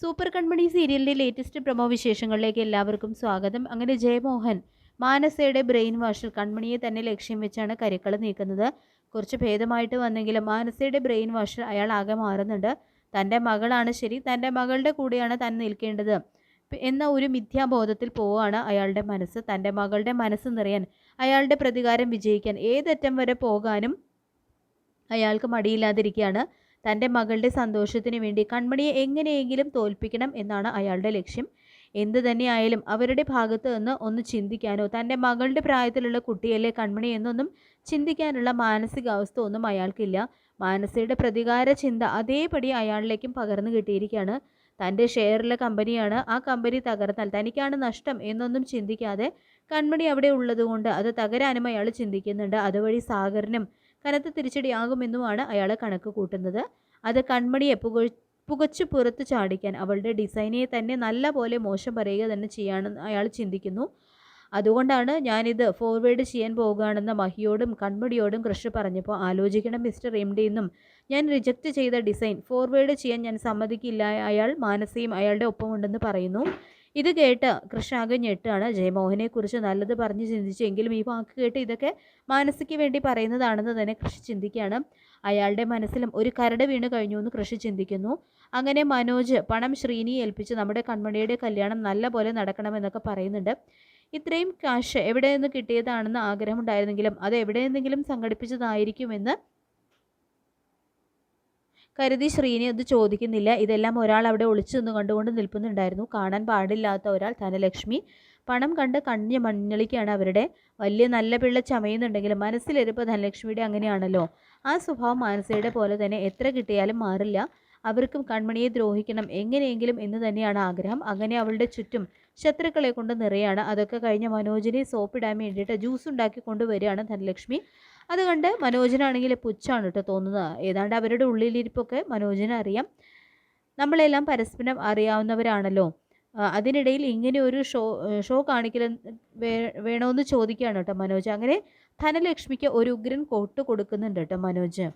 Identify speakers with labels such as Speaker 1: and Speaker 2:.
Speaker 1: Super കൺമണി സീരിയലിന്റെ latest promo വിശേഷങ്ങളിലേക്ക് എല്ലാവർക്കും സ്വാഗതം. അങ്ങനെ ജയമോഹൻ മാനസയുടെ ബ്രെയിൻ വാഷിൽ കൺമണിയെ തന്നെ ലക്ഷ്യം വെച്ചാണ് കരുക്കൾ നീക്കുന്നത്. കുറച്ച് ഭേദമായിട്ട് വന്നെങ്കിലും മാനസയുടെ ബ്രെയിൻ വാഷിൽ അയാൾ ആകെ മാറുന്നുണ്ട്. തന്റെ മകളാണ് ശരി തന്റെ മകളുടെ കൂടെയാണ് താൻ നിൽക്കേണ്ടത്. എന്ന ഒരു മിഥ്യാബോധത്തിൽ പോവുകയാണ് അയാളുടെ മനസ്സ്. തന്റെ മകളുടെ മനസ്സ് നിറയാൻ അയാളുടെ പ്രതികാരം വിജയിക്കാൻ ഏതറ്റം വരെ പോകാനും അയാൾക്ക് മടിയില്ലാതിരിക്കുകയാണ്. തന്റെ മകളുടെ സന്തോഷത്തിന് വേണ്ടി കൺമണിയെ എങ്ങനെയെങ്കിലും തോൽപ്പിക്കണം എന്നാണ് അയാളുടെ ലക്ഷ്യം. എന്തു തന്നെയായാലും അവരുടെ ഭാഗത്ത് നിന്ന് ഒന്ന് ചിന്തിക്കാനോ തന്റെ മകളുടെ പ്രായത്തിലുള്ള കുട്ടിയല്ലേ കൺമണി എന്നൊന്നും ചിന്തിക്കാനുള്ള മാനസികാവസ്ഥ ഒന്നും അയാൾക്കില്ല. മാനസയുടെ പ്രതികാര ചിന്ത അതേപടി അയാളിലേക്കും പകർന്നു കിട്ടിയിരിക്കുകയാണ്. തന്റെ ഷെയറിലെ കമ്പനിയാണ്. ആ കമ്പനി തകർന്നാൽ തനിക്കാണ് നഷ്ടം എന്നൊന്നും ചിന്തിക്കാതെ കൺമണി അവിടെ ഉള്ളതുകൊണ്ട് അത് തകരാനും അയാൾ ചിന്തിക്കുന്നുണ്ട്. അതുവഴി സാഗറിനും കനത്ത തിരിച്ചടിയാകുമെന്നുമാണ് അയാൾ കണക്ക് കൂട്ടുന്നത്. അത് കൺമണിയെ പുക പുകച്ചു പുറത്ത് ചാടിക്കാൻ അവളുടെ ഡിസൈനെ തന്നെ നല്ല പോലെ മോശം പറയുക തന്നെ ചെയ്യാണെന്ന് അയാൾ ചിന്തിക്കുന്നു. അതുകൊണ്ടാണ് ഞാനിത് ഫോർവേഡ് ചെയ്യാൻ പോകുകയാണെന്ന് മഹിയോടും കൺമുടിയോടും കൃഷി പറഞ്ഞപ്പോൾ ആലോചിക്കണം മിസ്റ്റർ എം ഡി എന്നും ഞാൻ റിജക്റ്റ് ചെയ്ത ഡിസൈൻ ഫോർവേഡ് ചെയ്യാൻ ഞാൻ സമ്മതിക്കില്ല അയാൾ മാനസയും അയാളുടെ ഒപ്പമുണ്ടെന്ന് പറയുന്നു. ഇത് കേട്ട് കൃഷ്ണ ആകെ ഞെട്ടാണ്. ജയമോഹനെക്കുറിച്ച് നല്ലത് പറഞ്ഞ് ചിന്തിച്ചെങ്കിലും ഈ വാക്ക് കേട്ട് ഇതൊക്കെ മാനസിക്ക് വേണ്ടി പറയുന്നതാണെന്ന് തന്നെ കൃഷി ചിന്തിക്കുകയാണ്. അയാളുടെ മനസ്സിലും ഒരു കരട് വീണ് കഴിഞ്ഞു എന്ന് കൃഷി ചിന്തിക്കുന്നു. അങ്ങനെ മനോജ് പണം ശ്രീനിയെ ഏൽപ്പിച്ച് നമ്മുടെ കൺമണിയുടെ കല്യാണം നല്ല പോലെ നടക്കണമെന്നൊക്കെ പറയുന്നുണ്ട്. ഇത്രയും കാശ് എവിടെ നിന്ന് കിട്ടിയതാണെന്ന് ആഗ്രഹമുണ്ടായിരുന്നെങ്കിലും അത് എവിടെ നിന്നെങ്കിലും സംഘടിപ്പിച്ചതായിരിക്കുമെന്ന് കരുതി ശ്രീനി അത് ചോദിക്കുന്നില്ല. ഇതെല്ലാം ഒരാൾ അവിടെ ഒളിച്ചു നിന്ന് കണ്ടുകൊണ്ട് നിൽക്കുന്നുണ്ടായിരുന്നു. കാണാൻ പാടില്ലാത്ത ഒരാൾ ധനലക്ഷ്മി. പണം കണ്ട് കണ്ണിയ മഞ്ഞളിക്കാണ് അവരുടെ. വലിയ നല്ല പിള്ള ചമയുന്നുണ്ടെങ്കിലും മനസ്സിലിരുപ്പോൾ ധനലക്ഷ്മിയുടെ അങ്ങനെയാണല്ലോ. ആ സ്വഭാവം മാനസയുടെ പോലെ തന്നെ എത്ര കിട്ടിയാലും മാറില്ല. അവർക്കും കൺമണിയെ ദ്രോഹിക്കണം. എങ്ങനെയെങ്കിലും എന്ന് തന്നെയാണ് ആഗ്രഹം. അങ്ങനെ അവളുടെ ചുറ്റും ശത്രുക്കളെ കൊണ്ട് നിറയാണ്. അതൊക്കെ കഴിഞ്ഞ് മനോജിനെ സോപ്പിടാൻ വേണ്ടിയിട്ട് ജ്യൂസ് ഉണ്ടാക്കി കൊണ്ടുവരികയാണ് ധനലക്ഷ്മി. അത് കണ്ട് മനോജിനാണെങ്കിൽ പുച്ഛാണ് കേട്ടോ തോന്നുന്നത്. ഏതാണ്ട് അവരുടെ ഉള്ളിലിരിപ്പൊക്കെ മനോജിന് അറിയാം. നമ്മളെല്ലാം പരസ്പരം അറിയാവുന്നവരാണല്ലോ. അതിനിടയിൽ ഇങ്ങനെ ഒരു ഷോ ഷോ കാണിക്കൽ വേണമെന്ന് ചോദിക്കുകയാണ് കേട്ടോ മനോജ്. അങ്ങനെ ധനലക്ഷ്മിക്ക് ഒരു ഉഗ്രൻ കോട്ട് കൊടുക്കുന്നുണ്ട് കേട്ടോ മനോജ്.